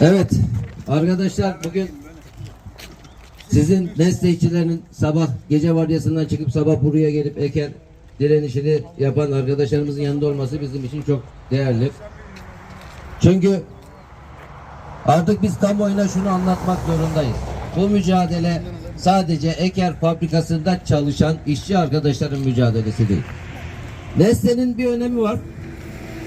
Evet arkadaşlar bugün sizin Nesle işçilerinin sabah gece vardiyasından çıkıp sabah buraya gelip eker direnişini yapan arkadaşlarımızın yanında olması bizim için çok değerli. Çünkü artık biz kamuoyuna şunu anlatmak zorundayız. Bu mücadele sadece Eker fabrikasında çalışan işçi arkadaşların mücadelesi değil. Nesle'nin bir önemi var.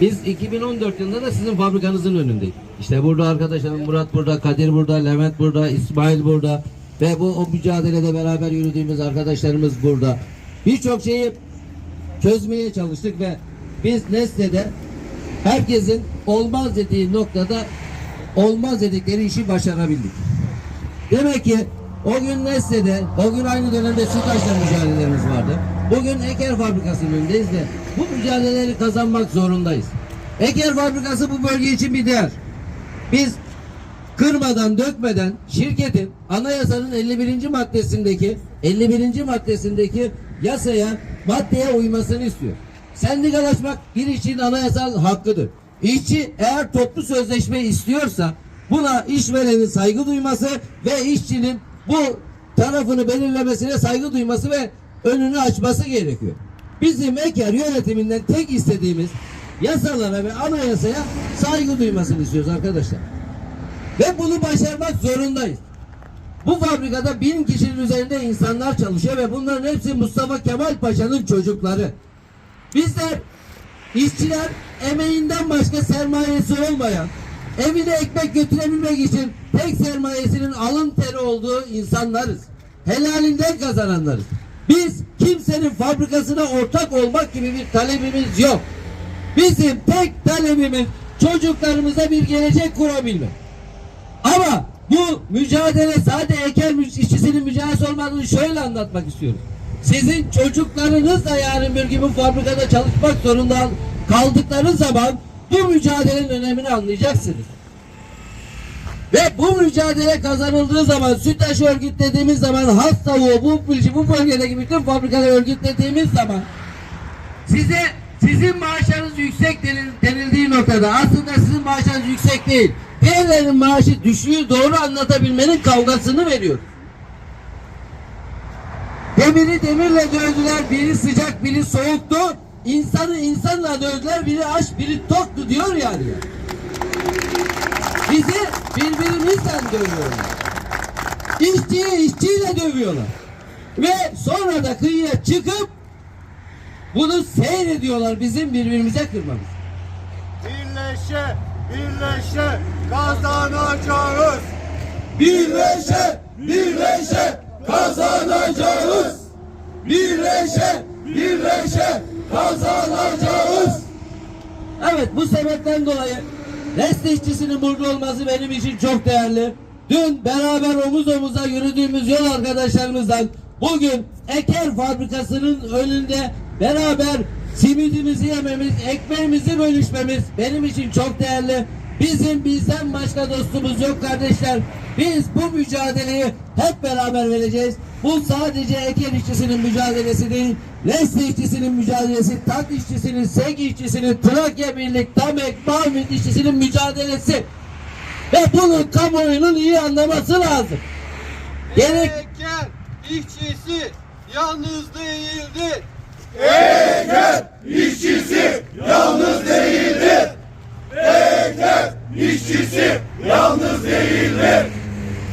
Biz 2014 yılında da sizin fabrikanızın önündeyiz. İşte burada arkadaşlarım Murat burada, Kadir burada, Levent burada, İsmail burada ve bu o mücadelede beraber yürüdüğümüz arkadaşlarımız burada. Birçok şeyi çözmeye çalıştık ve biz Nesle'de herkesin olmaz dediği noktada olmaz dedikleri işi başarabildik. Demek ki o gün Nesle'de, o gün aynı dönemde Sütaş'la mücadelelerimiz vardı. Bugün Eker Fabrikası'nın önündeyiz ve bu mücadeleleri kazanmak zorundayız. Eker Fabrikası bu bölge için bir değer. Biz kırmadan dökmeden şirketin anayasanın 51. maddesindeki 51. maddesindeki yasaya maddeye uymasını istiyor. Sendikalaşmak bir işçinin anayasal hakkıdır. İşçi eğer toplu sözleşme istiyorsa buna işverenin saygı duyması ve işçinin bu tarafını belirlemesine saygı duyması ve önünü açması gerekiyor. Bizim Eker yönetiminden tek istediğimiz yasalara ve anayasaya saygı duymasını istiyoruz arkadaşlar. Ve bunu başarmak zorundayız. Bu fabrikada bin kişinin üzerinde insanlar çalışıyor ve bunların hepsi Mustafa Kemal Paşa'nın çocukları. Bizler işçiler emeğinden başka sermayesi olmayan, evine ekmek götürebilmek için tek sermayesinin alın teri olduğu insanlarız. Helalinden kazananlarız. Biz kimsenin fabrikasına ortak olmak gibi bir talebimiz yok. Bizim tek talebimiz çocuklarımıza bir gelecek kurabilmek. Ama bu mücadele sadece eker işçisinin mücadelesi olmadığını şöyle anlatmak istiyorum. Sizin çocuklarınız da yarın bir gün fabrikada çalışmak zorunda kaldıkları zaman bu mücadelenin önemini anlayacaksınız. Ve bu mücadele kazanıldığı zaman Sütaş örgütlediğimiz zaman has tavuğu bu, bu bölgedeki bütün fabrikaları örgütlediğimiz zaman size sizin maaşlarınız yüksek denil- denildiği noktada aslında sizin maaşlarınız yüksek değil. Diğerlerinin maaşı düşüğü doğru anlatabilmenin kavgasını veriyor. Demiri demirle dövdüler, biri sıcak, biri soğuktu. İnsanı insanla dövdüler, biri aç, biri toktu diyor yani. Bizi birbirimizle dövüyorlar. İşçiyi işçiyle dövüyorlar. Ve sonra da kıyıya çıkıp bunu seyrediyorlar bizim birbirimize kırmamız. Birleşe, birleşe kazanacağız. Birleşe, birleşe kazanacağız. Birleşe, birleşe kazanacağız. Evet bu sebepten dolayı İşçisinin burada olması benim için çok değerli. Dün beraber omuz omuza yürüdüğümüz yol arkadaşlarımızdan bugün Eker fabrikasının önünde beraber simidimizi yememiz, ekmeğimizi bölüşmemiz benim için çok değerli. Bizim bizden başka dostumuz yok kardeşler. Biz bu mücadeleyi hep beraber vereceğiz. Bu sadece Eker işçisinin mücadelesi değil. Nesli işçisinin mücadelesi, tat işçisinin, sek işçisinin, Trakya Birlik, Tamek, Marmit işçisinin mücadelesi. Ve bunu kamuoyunun iyi anlaması lazım. Gerek Eker işçisi yalnız değildir.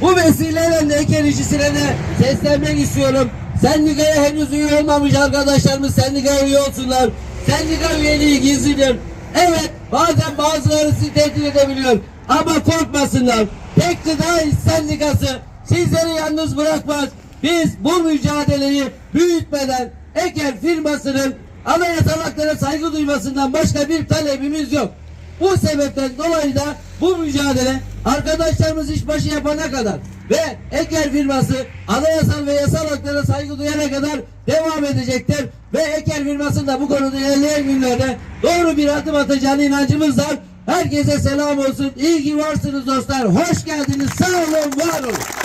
Bu vesileyle Eker işçisine de seslenmek istiyorum. Sendikaya henüz üye olmamış arkadaşlarımız sendikaya üye olsunlar. Sendika üyeliği gizlidir. Evet bazen bazıları sizi tehdit edebiliyor. Ama korkmasınlar. Tek gıda sendikası sizleri yalnız bırakmaz. Biz bu mücadeleyi büyütmeden Eker firmasının anayasal haklara saygı duymasından başka bir talebimiz yok. Bu sebepten dolayı da bu mücadele arkadaşlarımız işbaşı yapana kadar ve Eker firması anayasal ve yasal haklara saygı duyana kadar devam edecektir. Ve Eker firmasının da bu konuda ilerleyen günlerde doğru bir adım atacağına inancımız var. Herkese selam olsun. İyi ki varsınız dostlar. Hoş geldiniz. Sağ olun, var olun.